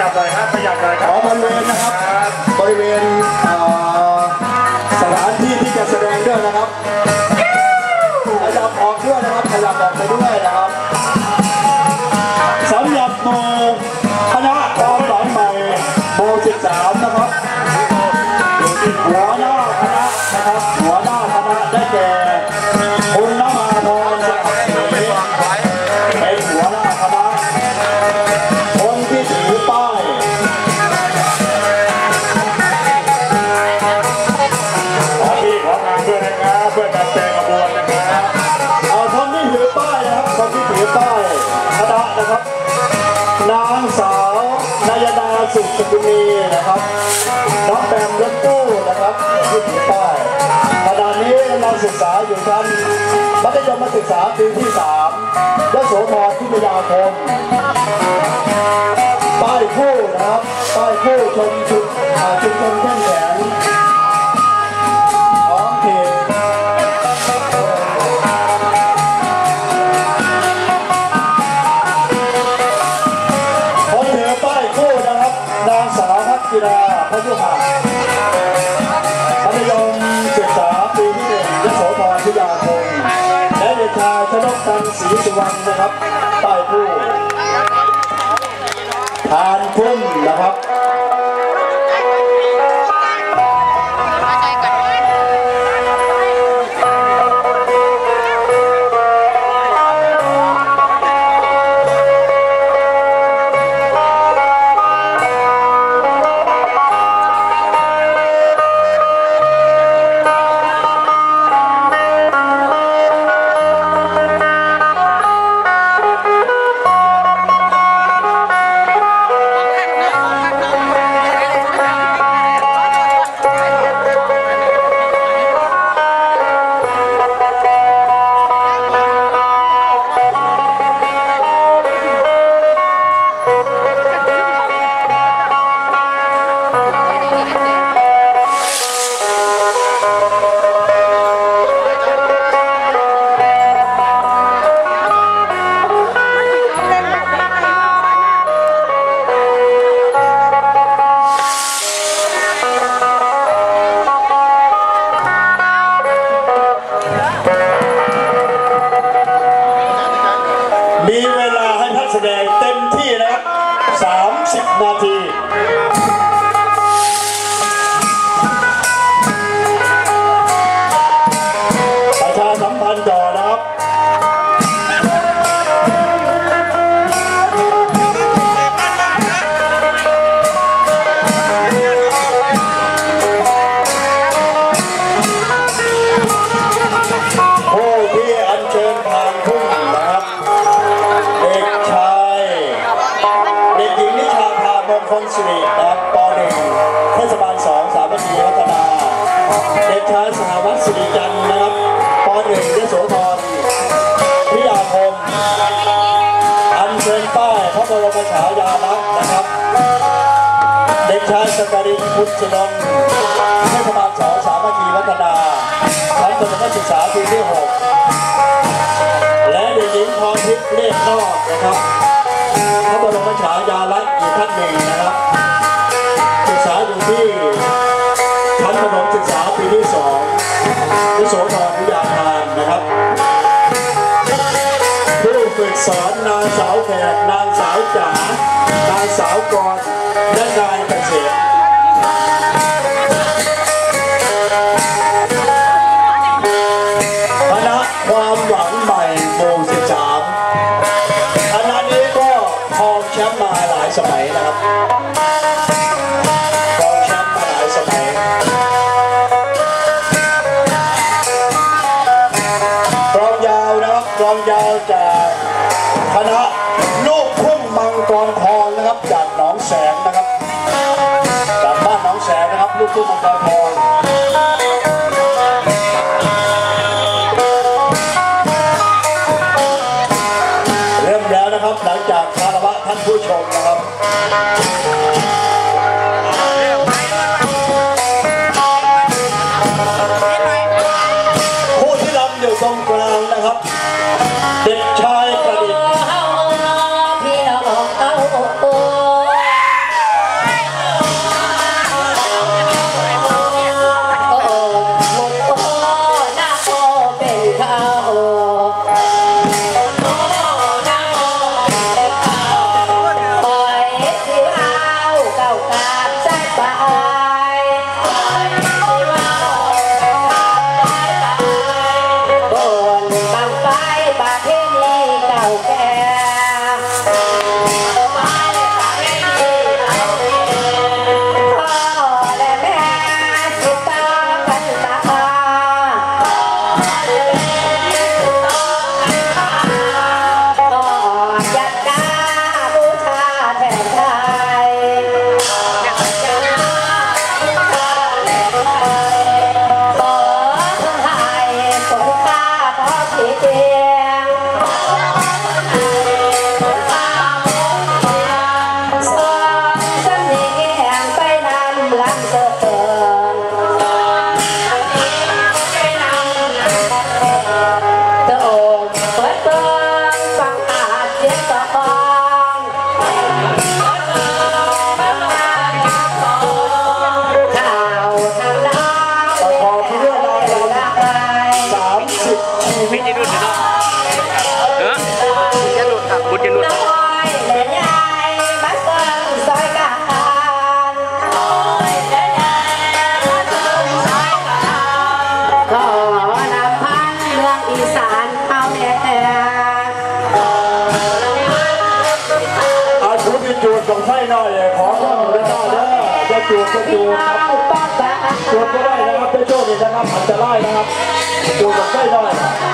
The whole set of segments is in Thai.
ยับหน่อยครับขยับหน่อยครับ คนที่ถือป้ายคณะนะครับ นางสาวนายนาสุขสกุลีนะครับน้องแบมรถตู้นะครับที่ถือป้ายขณะนี้กำลังศึกษาอยู่ชั้นมัธยมศึกษาปีที่สามยโสธรพิทยาคมป้ายคู่นะครับป้ายคู่ชมชุมอ่าชุมชนเข้มแข็งของ วรรณนะครับ 30นาที พุทธนนท์เทศบาล2สามัคคีพัฒนาชั้นประถมศึกษาปีที่ 6 และเด็กหญิงพรทิพย์เนตรนอกนะครับพระบรมฉายาลักษณ์อีกท่านหนึ่งนะครับศึกษาอยู่ที่ชั้นประถมศึกษาปีที่สองวิโสธรวิทยาคารนะครับผู้ฝึกสอนนางสาวแขกนางสาวจ๋านางสาวกรและนายเกษม ลองยาวจากคณะลูกพุ่งมังกรทองนะครับ จากหนองแสงนะครับ จากบ้านหนองแสงนะครับ ลูกพุ่งมังกรทองเริ่มแล้วนะครับหลังจากคารวะท่านผู้ชมนะครับ ไอ้หน่อยขอข้อมูลได้เด้อจะจูบจะจูบครับจูบก็ได้นะครับจะโชคดีนะครับอันะไายนะครับจูบแบบได้หน่อย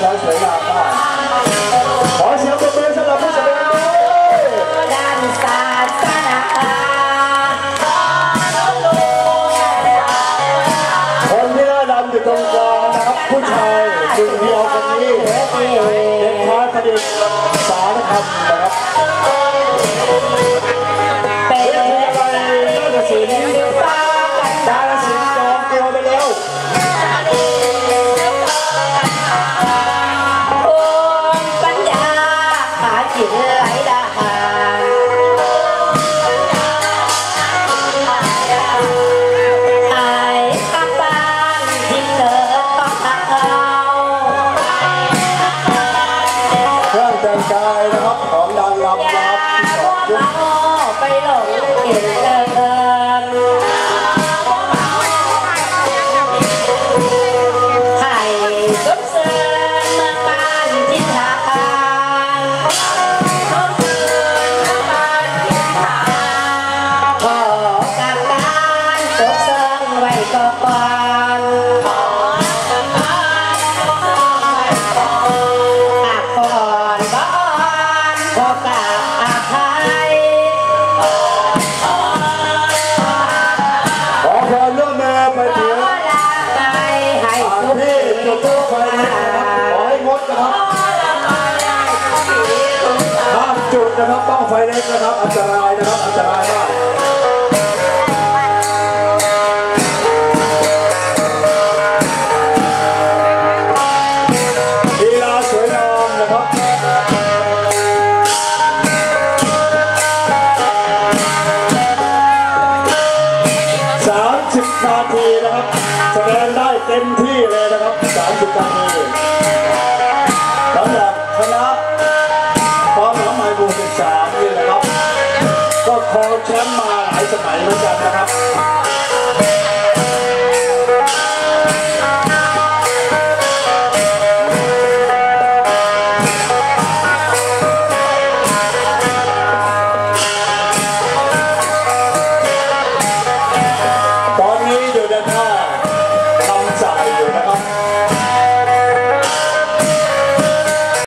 交钱了 ต้องไฟเล็กนะครับ อันตรายนะครับ อันตรายมาก